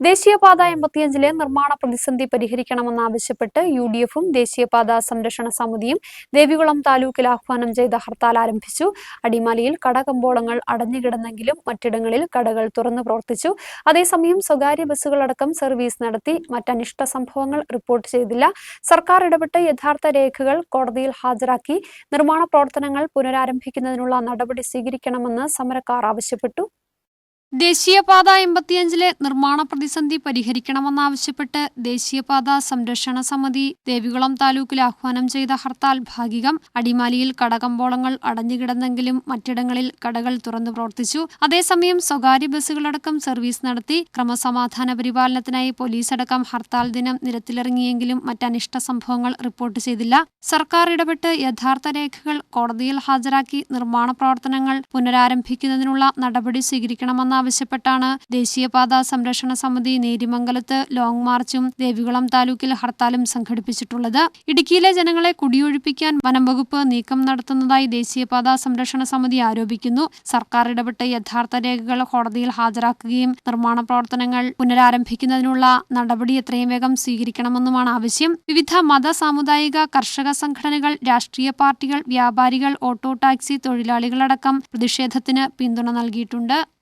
ദേശീയപാത എൺപത്തിയഞ്ചിലെ നിർമ്മാണ പ്രതിസന്ധി പരിഹരിക്കണമെന്നാവശ്യപ്പെട്ട് യു ഡി എഫും ദേശീയപാത സംരക്ഷണ സമിതിയും ദേവികുളം താലൂക്കിൽ ആഹ്വാനം ചെയ്ത ഹർത്താൽ ആരംഭിച്ചു. അടിമാലിയിൽ കടകമ്പോളങ്ങൾ അടഞ്ഞുകിടന്നെങ്കിലും മറ്റിടങ്ങളിൽ കടകൾ തുറന്നു പ്രവർത്തിച്ചു. അതേസമയം സ്വകാര്യ ബസ്സുകളടക്കം സർവീസ് നടത്തി. മറ്റനിഷ്ട സംഭവങ്ങൾ റിപ്പോർട്ട് ചെയ്തില്ല. സർക്കാർ ഇടപെട്ട് യഥാർത്ഥ രേഖകൾ കോടതിയിൽ ഹാജരാക്കി. നിർമ്മാണ പ്രവർത്തനങ്ങൾ പുനരാരംഭിക്കുന്നതിനുള്ള നടപടി സ്വീകരിക്കണമെന്ന് സമരക്കാർ ആവശ്യപ്പെട്ടു. ദേശീയപാത എൺപത്തിയഞ്ചിലെ നിർമ്മാണ പ്രതിസന്ധി പരിഹരിക്കണമെന്നാവശ്യപ്പെട്ട് ദേശീയപാത സംരക്ഷണ സമിതി ദേവികുളം താലൂക്കിൽ ആഹ്വാനം ചെയ്ത ഹർത്താൽ ഭാഗികം അടിമാലിയിൽ കടകമ്പോളങ്ങൾ അടഞ്ഞുകിടന്നെങ്കിലും മറ്റിടങ്ങളിൽ കടകൾ തുറന്നു പ്രവർത്തിച്ചു. അതേസമയം സ്വകാര്യ ബസ്സുകളടക്കം സർവീസ് നടത്തി ക്രമസമാധാന പരിപാലനത്തിനായി പോലീസടക്കം ഹർത്താൽ ദിനം നിരത്തിലിറങ്ങിയെങ്കിലും മറ്റനിഷ്ട സംഭവങ്ങൾ റിപ്പോർട്ട് ചെയ്തില്ല. സർക്കാർ ഇടപെട്ട് യഥാർത്ഥ രേഖകൾ കോടതിയിൽ ഹാജരാക്കി നിർമ്മാണ പ്രവർത്തനങ്ങൾ പുനരാരംഭിക്കുന്നതിനുള്ള നടപടി സ്വീകരിക്കണമെന്നാവശ്യപ്പെട്ടാണ് ദേശീയപാത സംരക്ഷണ സമിതി നേരിമംഗലത്ത് ലോങ് മാർച്ചും ദേവികുളം താലൂക്കിൽ ഹർത്താലും സംഘടിപ്പിച്ചിട്ടുള്ളത്. ഇടുക്കിയിലെ ജനങ്ങളെ കുടിയൊഴിപ്പിക്കാൻ വനംവകുപ്പ് നീക്കം നടത്തുന്നതായി ദേശീയപാത സംരക്ഷണ സമിതി ആരോപിക്കുന്നു. സർക്കാർ ഇടപെട്ട് യഥാർത്ഥ രേഖകൾ കോടതിയിൽ ഹാജരാക്കുകയും നിർമ്മാണ പ്രവർത്തനങ്ങൾ പുനരാരംഭിക്കുന്നതിനുള്ള നടപടി എത്രയും വേഗം സ്വീകരിക്കണമെന്നുമാണ് ആവശ്യം. വിവിധ മത സാമുദായിക കർഷക സംഘടനകൾ രാഷ്ട്രീയ പാർട്ടികൾ വ്യാപാരികൾ ഓട്ടോ ടാക്സി തൊഴിലാളികളടക്കം പ്രതിഷേധത്തിന് പിന്തുണ നൽകിയിട്ടുണ്ട്.